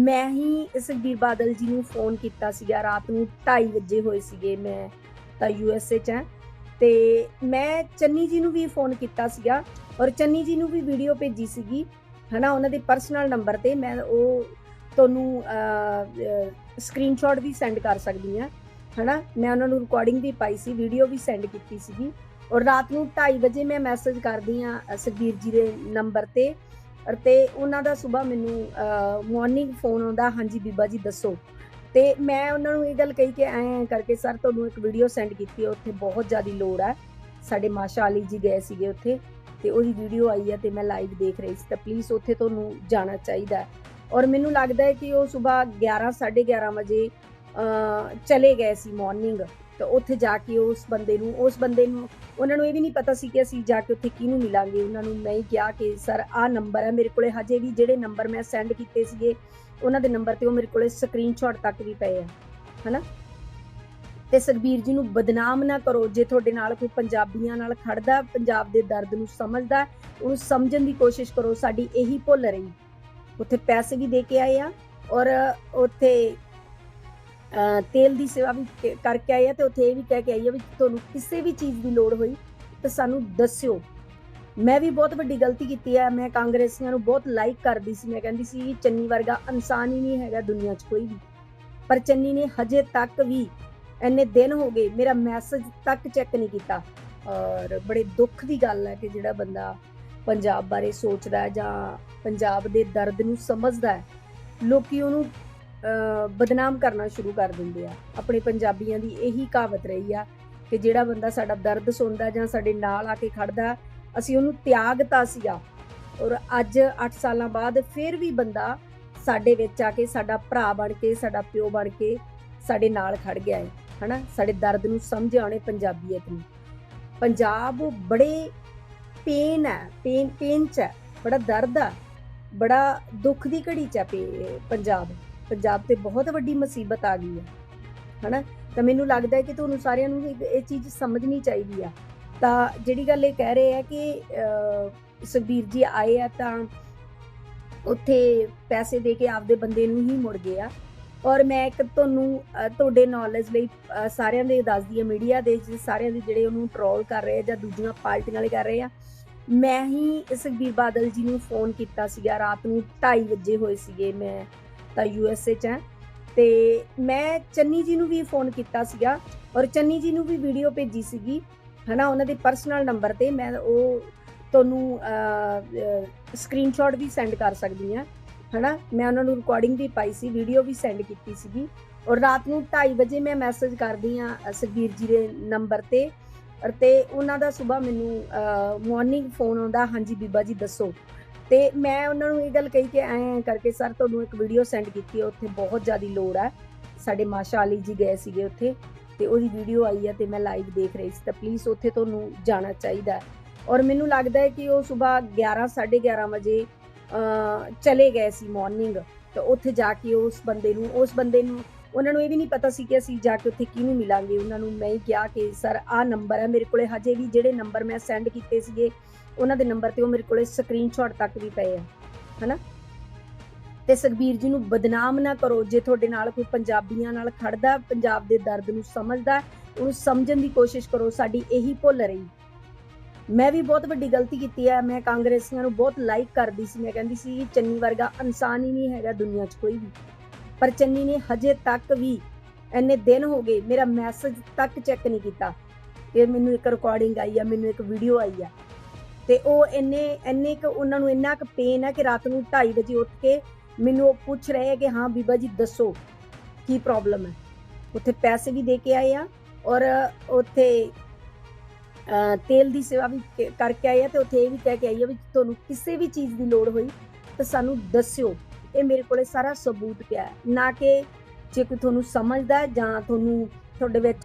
ਮੈਂ ਹੀ ਸੁਖਬੀਰ ਬਾਦਲ ਜੀ ਨੂੰ ਫੋਨ ਕੀਤਾ ਸੀਗਾ, ਰਾਤ ਨੂੰ 2:30 ਵਜੇ ਹੋਏ ਸੀਗੇ ਮੈਂ ਤਾਂ ਯੂਐਸਏ ਚ ਹਾਂ। ਤੇ ਮੈਂ ਚੰਨੀ ਜੀ ਨੂੰ ਵੀ ਫੋਨ ਕੀਤਾ ਸੀਗਾ ਔਰ ਚੰਨੀ ਜੀ ਨੂੰ ਵੀ ਵੀਡੀਓ ਭੇਜੀ ਸੀਗੀ, ਹਨਾ, ਉਹਨਾਂ ਦੇ ਪਰਸਨਲ ਨੰਬਰ ਤੇ ਮੈਂ ਉਹ ਤੁਹਾਨੂੰ ਸਕਰੀਨਸ਼ਾਟ ਵੀ ਸੈਂਡ ਕਰ ਸਕਦੀ ਹਾਂ, ਹਨਾ। ਮੈਂ ਉਹਨਾਂ ਨੂੰ ਰਿਕਾਰਡਿੰਗ ਵੀ ਪਾਈ ਸੀ ਵੀਡੀਓ ਵੀ ਸੈਂਡ ਕੀਤੀ ਸੀਗੀ। ਔਰ ਰਾਤ ਨੂੰ 2:30 ਵਜੇ ਮੈਂ ਮੈਸੇਜ ਕਰਦੀ ਆ ਸੁਖਬੀਰ ਜੀ ਦੇ ਨੰਬਰ ਤੇ ਤੇ ਉਹਨਾਂ ਦਾ ਸਵੇਰ ਮੈਨੂੰ ਮਾਰਨਿੰਗ ਫੋਨ ਆਉਂਦਾ, ਹਾਂਜੀ ਬੀਬਾ ਜੀ ਦੱਸੋ। ਤੇ ਮੈਂ ਉਹਨਾਂ ਨੂੰ ਇਹ ਗੱਲ ਕਹੀ ਕਿ ਐਂ ਕਰਕੇ ਸਰ ਤੁਹਾਨੂੰ ਇੱਕ ਵੀਡੀਓ ਸੈਂਡ ਕੀਤੀ ਹੈ ਉੱਥੇ ਬਹੁਤ ਜ਼ਿਆਦਾ ਲੋੜ ਹੈ ਸਾਡੇ ਮਾਸ਼ਾ ਅਲੀ ਜੀ ਗਏ ਸੀਗੇ ਉੱਥੇ, ਤੇ ਉਹਦੀ ਵੀਡੀਓ ਆਈ ਹੈ ਤੇ ਮੈਂ ਲਾਈਵ ਦੇਖ ਰਹੀ ਸੀ। ਤਾਂ ਪਲੀਜ਼ ਉੱਥੇ ਤੁਹਾਨੂੰ ਜਾਣਾ ਚਾਹੀਦਾ ਔਰ ਮੈਨੂੰ ਲੱਗਦਾ ਹੈ ਕਿ ਉਹ ਸਵੇਰ 11 11:30 ਵਜੇ ਚਲੇ ਗਏ ਸੀ ਮਾਰਨਿੰਗ ਤਾਂ ਉੱਥੇ ਜਾ ਕੇ ਉਸ ਬੰਦੇ ਨੂੰ, ਉਸ ਬੰਦੇ ਨੂੰ, ਉਹਨਾਂ ਨੂੰ ਇਹ ਵੀ ਨਹੀਂ ਪਤਾ ਸੀ ਕਿ ਅਸੀਂ ਜਾ ਕੇ ਉੱਥੇ ਕਿਹਨੂੰ ਮਿਲਾਂਗੇ। ਉਹਨਾਂ ਨੂੰ ਮੈਂ ਹੀ ਕਿਹਾ ਕਿ, ਸਰ, ਆਹ ਨੰਬਰ ਹੈ ਮੇਰੇ ਕੋਲੇ, ਹਜੇ ਵੀ ਜਿਹੜੇ ਨੰਬਰ ਮੈਂ ਸੈਂਡ ਕੀਤੇ ਸੀਗੇ, ਉਹਨਾਂ ਦੇ ਨੰਬਰ ਤੇ ਉਹ ਮੇਰੇ ਕੋਲੇ ਸਕਰੀਨਸ਼ਾਟ ਤੱਕ ਵੀ ਪਏ ਆ। ਹਨਾ? ਤੇ ਸੁਖਬੀਰ ਜੀ ਨੂੰ ਬਦਨਾਮ ਨਾ ਕਰੋ, ਜੇ ਤੁਹਾਡੇ ਨਾਲ ਕੋਈ ਪੰਜਾਬੀਆਂ ਨਾਲ ਖੜਦਾ, ਪੰਜਾਬ ਦੇ ਦਰਦ ਨੂੰ ਸਮਝਦਾ, ਉਹਨੂੰ ਸਮਝਣ ਦੀ ਕੋਸ਼ਿਸ਼ ਕਰੋ, ਸਾਡੀ ਇਹੀ ਭੁੱਲ ਰਹੀ। ਉੱਥੇ ਪੈਸੇ ਵੀ ਦੇ ਕੇ ਆਏ ਆ ਔਰ ਉੱਥੇ ਤੇਲ ਦੀ ਸੇਵਾ ਵੀ ਕਰਕੇ ਆਏ ਆ ਤੇ ਉੱਥੇ ਇਹ ਵੀ ਕਹਿ ਕੇ ਆਈ ਆ ਵੀ ਤੁਹਾਨੂੰ ਕਿਸੇ ਵੀ ਚੀਜ਼ ਦੀ ਲੋੜ ਹੋਈ ਤਾਂ ਸਾਨੂੰ ਦੱਸਿਓ। ਮੈਂ ਵੀ ਬਹੁਤ ਵੱਡੀ ਗਲਤੀ ਕੀਤੀ ਹੈ ਮੈਂ ਕਾਂਗਰਸੀਆਂ ਨੂੰ ਬਹੁਤ ਲਾਈਕ ਕਰਦੀ ਸੀ। ਮੈਂ ਕਹਿੰਦੀ ਸੀ, ਚੰਨੀ ਵਰਗਾ ਇਨਸਾਨ ਹੀ ਨਹੀਂ ਹੈਗਾ ਦੁਨੀਆ 'ਚ ਕੋਈ ਵੀ। ਪਰ ਚੰਨੀ ਨੇ ਹਜੇ ਤੱਕ ਵੀ ਇੰਨੇ ਦਿਨ ਹੋ ਗਏ ਮੇਰਾ ਮੈਸੇਜ ਤੱਕ ਚੈੱਕ ਨਹੀਂ ਕੀਤਾ। ਔਰ ਬੜੇ ਦੁੱਖ ਦੀ ਗੱਲ ਹੈ ਕਿ ਜਿਹੜਾ ਬੰਦਾ ਪੰਜਾਬ ਬਾਰੇ ਸੋਚਦਾ ਹੈ ਜਾਂ ਪੰਜਾਬ ਦੇ ਦਰਦ ਨੂੰ ਸਮਝਦਾ ਹੈ, ਲੋਕੀ ਉਹਨੂੰ ਬਦਨਾਮ ਕਰਨਾ ਸ਼ੁਰੂ ਕਰ ਦਿੰਦੇ ਆ। ਆਪਣੇ ਪੰਜਾਬੀਆਂ ਦੀ ਇਹੀ ਕਹਾਵਤ ਰਹੀ ਆ ਕਿ ਜਿਹੜਾ ਬੰਦਾ ਸਾਡਾ ਦਰਦ ਸੁਣਦਾ ਜਾਂ ਸਾਡੇ ਨਾਲ ਆ ਕੇ ਖੜਦਾ, ਅਸੀਂ ਉਹਨੂੰ ਤਿਆਗਤਾ ਸੀਗਾ। ਔਰ ਅੱਜ 8 ਸਾਲਾਂ ਬਾਅਦ ਫਿਰ ਵੀ ਬੰਦਾ ਸਾਡੇ ਵਿੱਚ ਆ ਕੇ ਸਾਡਾ ਭਰਾ ਬਣ ਕੇ, ਸਾਡਾ ਪਿਓ ਬਣ ਕੇ ਸਾਡੇ ਨਾਲ ਖੜ ਗਿਆ ਹੈ ਹਨਾ? ਸਾਡੇ ਦਰਦ ਨੂੰ ਸਮਝ ਆਉਣੇ ਪੰਜਾਬੀਅਤ ਨੂੰ। ਪੰਜਾਬ ਬੜੇ ਪੇਨ ਹੈ ਪੇਨ ਪੇਨ ਚ ਹੈ ਬੜਾ ਦਰਦ ਆ, ਬੜਾ ਦੁੱਖ ਦੀ ਘੜੀ ਚ ਹੈ ਪੇ- ਪੰਜਾਬ। ਪੰਜਾਬ ਤੇ ਬਹੁਤ ਵੱਡੀ ਮੁਸੀਬਤ ਆ ਗਈ ਹੈ। ਹਨਾ? ਤਾਂ ਮੈਨੂੰ ਲੱਗਦਾ ਹੈ ਕਿ ਤੁਹਾਨੂੰ ਸਾਰਿਆਂ ਨੂੰ ਇਹ ਚੀਜ਼ ਸਮਝਣੀ ਚਾਹੀਦੀ ਆ। ਤਾਂ ਜਿਹੜੀ ਗੱਲ ਇਹ ਕਹਿ ਰਹੇ ਆ ਕਿ ਸੁਖਬੀਰ ਜੀ ਆਏ ਆ ਤਾਂ ਉੱਥੇ ਪੈਸੇ ਦੇ ਕੇ ਆਪਦੇ ਬੰਦੇ ਨੂੰ ਹੀ ਮੁੜ ਗਏ ਆ। ਔਰ ਮੈਂ ਇੱਕ ਤੁਹਾਨੂੰ ਤੁਹਾਡੇ ਨੌਲੇਜ ਲਈ ਅਹ, ਸਾਰਿਆਂ ਦੇ ਦੱਸਦੀ ਆ ਮੀਡੀਆ ਦੇ ਸਾਰਿਆਂ ਦੇ ਜਿਹੜੇ ਉਹਨੂੰ ਟਰੋਲ ਕਰ ਰਹੇ ਆ ਜਾਂ ਦੂਜੀਆਂ ਪਾਰਟੀਆਂ ਵਾਲੇ ਕਰ ਰਹੇ ਆ। ਮੈਂ ਹੀ ਸੁਖਬੀਰ ਬਾਦਲ ਜੀ ਨੂੰ ਫੋਨ ਕੀਤਾ ਸੀਗਾ ਰਾਤ ਨੂੰ 2:30 ਵਜੇ ਹੋਏ ਸੀਗੇ ਮੈਂ ਤਾਂ ਯੂਐਸਏ ਚ ਹੈ। ਤੇ ਮੈਂ ਚੰਨੀ ਜੀ ਨੂੰ ਵੀ ਫੋਨ ਕੀਤਾ ਸੀਗਾ ਔਰ ਚੰਨੀ ਜੀ ਨੂੰ ਵੀ ਵੀਡੀਓ ਭੇਜੀ ਸੀਗੀ, ਹਨਾ, ਉਹਨਾਂ ਦੇ ਪਰਸਨਲ ਨੰਬਰ ਤੇ। ਮੈਂ ਉਹ ਤੁਹਾਨੂੰ ਸਕਰੀਨਸ਼ਾਟ ਵੀ ਸੈਂਡ ਕਰ ਸਕਦੀ ਹਾਂ, ਹਨਾ। ਮੈਂ ਉਹਨਾਂ ਨੂੰ ਰਿਕਾਰਡਿੰਗ ਵੀ ਪਾਈ ਸੀ ਵੀਡੀਓ ਵੀ ਸੈਂਡ ਕੀਤੀ ਸੀਗੀ। ਔਰ ਰਾਤ ਨੂੰ 2:30 ਵਜੇ ਮੈਂ ਮੈਸੇਜ ਕਰਦੀ ਆ ਸੁਖਬੀਰ ਜੀ ਦੇ ਨੰਬਰ ਤੇ। ਔਰ ਤੇ ਉਹਨਾਂ ਦਾ ਸਵੇਰ ਮੈਨੂੰ ਮਾਰਨਿੰਗ ਫੋਨ ਆਉਂਦਾ, ਹਾਂਜੀ ਬੀਬਾ ਜੀ ਦੱਸੋ। ਤੇ ਮੈਂ ਉਹਨਾਂ ਨੂੰ ਇਹ ਗੱਲ ਕਹੀ ਕਿ ਐਂ ਕਰਕੇ ਸਰ ਤੁਹਾਨੂੰ ਇੱਕ ਵੀਡੀਓ ਸੈਂਡ ਕੀਤੀ ਹੈ ਉੱਥੇ ਬਹੁਤ ਜ਼ਿਆਦਾ ਲੋੜ ਹੈ ਸਾਡੇ ਮਾਸ਼ਾ ਅਲੀ ਜੀ ਗਏ ਸੀਗੇ ਉੱਥੇ ਤੇ ਉਹਦੀ ਵੀਡੀਓ ਆਈ ਹੈ ਤੇ ਮੈਂ ਲਾਈਵ ਦੇਖ ਰਹੀ ਸੀ ਤਾਂ ਪਲੀਜ਼ ਉੱਥੇ ਤੁਹਾਨੂੰ ਜਾਣਾ ਚਾਹੀਦਾ ਔਰ ਮੈਨੂੰ ਲੱਗਦਾ ਹੈ ਕਿ ਉਹ ਸਵੇਰ 11 11:30 ਵਜੇ ਚਲੇ ਗਏ ਸੀ ਮਾਰਨਿੰਗ ਤਾਂ ਉੱਥੇ ਜਾ ਕੇ ਉਸ ਬੰਦੇ ਨੂੰ, ਉਸ ਬੰਦੇ ਨੂੰ ਉਹਨਾਂ ਨੂੰ ਇਹ ਵੀ ਨਹੀਂ ਪਤਾ ਸੀ ਕਿ ਅਸੀਂ ਜਾ ਕੇ ਉੱਥੇ ਕਿਹਨੂੰ ਮਿਲਾਂਗੇ। ਉਹਨਾਂ ਨੂੰ ਮੈਂ ਹੀ ਕਿਹਾ ਕਿ ਸਰ ਆਹ ਨੰਬਰ ਹੈ ਮੇਰੇ ਕੋਲੇ, ਹਜੇ ਵੀ ਜਿਹੜੇ ਨੰਬਰ ਮੈਂ ਸੈਂਡ ਕੀਤੇ ਸੀਗੇ ਉਹਨਾਂ ਦੇ ਨੰਬਰ ਤੇ ਉਹ ਮੇਰੇ ਕੋਲੇ ਸਕਰੀਨਸ਼ਾਟ ਤੱਕ ਵੀ ਪਏ ਆ, ਹਨਾ? ਤੇ ਸੁਖਬੀਰ ਜੀ ਨੂੰ ਬਦਨਾਮ ਨਾ ਕਰੋ, ਜੇ ਤੁਹਾਡੇ ਨਾਲ ਕੋਈ ਪੰਜਾਬੀਆਂ ਨਾਲ ਖੜਦਾ, ਪੰਜਾਬ ਦੇ ਦਰਦ ਨੂੰ ਸਮਝਦਾ, ਉਹਨੂੰ ਸਮਝਣ ਦੀ ਕੋਸ਼ਿਸ਼ ਕਰੋ, ਸਾਡੀ ਇਹੀ ਭੁੱਲ ਰਹੀ। ਮੈਂ ਵੀ ਬਹੁਤ ਵੱਡੀ ਗਲਤੀ ਕੀਤੀ ਹੈ ਮੈਂ ਕਾਂਗਰਸੀਆਂ ਨੂੰ ਬਹੁਤ ਲਾਈਕ ਕਰਦੀ ਸੀ, ਮੈਂ ਕਹਿੰਦੀ ਸੀ, ਚੰਨੀ ਵਰਗਾ ਇਨਸਾਨ ਹੀ ਨਹੀਂ ਹੈਗਾ ਦੁਨੀਆ 'ਚ ਕੋਈ ਵੀ। ਪਰ ਚੰਨੀ ਨੇ ਹਜੇ ਤੱਕ ਵੀ ਇੰਨੇ ਦਿਨ ਹੋ ਗਏ, ਮੇਰਾ ਮੈਸੇਜ ਤੱਕ ਚੈੱਕ ਨਹੀਂ ਕੀਤਾ ਇਹ ਮੈਨੂੰ ਇੱਕ ਰਿਕਾਰਡਿੰਗ ਆਈ ਆ, ਮੈਨੂੰ ਇੱਕ ਵੀਡੀਓ ਆਈ ਆ। ਤੇ ਉਹ ਇੰਨੇ ਇੰਨੇ ਕੁ ਉਹਨਾਂ ਨੂੰ ਇੰਨਾ ਕੁ ਪੇਨ ਹੈ ਕਿ ਰਾਤ ਨੂੰ 2:30 ਵਜੇ ਉੱਠ ਕੇ ਮੈਨੂੰ ਉਹ ਪੁੱਛ ਰਹੇ ਹੈ ਕਿ ਹਾਂ ਬੀਬਾ ਜੀ ਦੱਸੋ ਕੀ ਪ੍ਰੋਬਲਮ ਹੈ। ਉੱਥੇ ਪੈਸੇ ਵੀ ਦੇ ਕੇ ਆਏ ਆ ਔਰ ਉੱਥੇ ਤੇਲ ਦੀ ਸੇਵਾ ਵੀ ਕਰਕੇ ਆਏ ਆ ਤੇ ਉੱਥੇ ਇਹ ਵੀ ਕਹਿ ਕੇ ਆਈ ਆ ਵੀ ਤੁਹਾਨੂੰ ਕਿਸੇ ਵੀ ਚੀਜ਼ ਦੀ ਲੋੜ ਹੋਈ ਤਾਂ ਸਾਨੂੰ ਦੱਸਿਓ। ਇਹ ਮੇਰੇ ਕੋਲੇ ਸਾਰਾ ਸਬੂਤ ਪਿਆ ਨਾ ਕਿ ਜੇ ਕੋਈ ਤੁਹਾਨੂੰ ਸਮਝਦਾ ਜਾਂ ਤੁਹਾਨੂੰ ਤੁਹਾਡੇ ਵਿੱਚ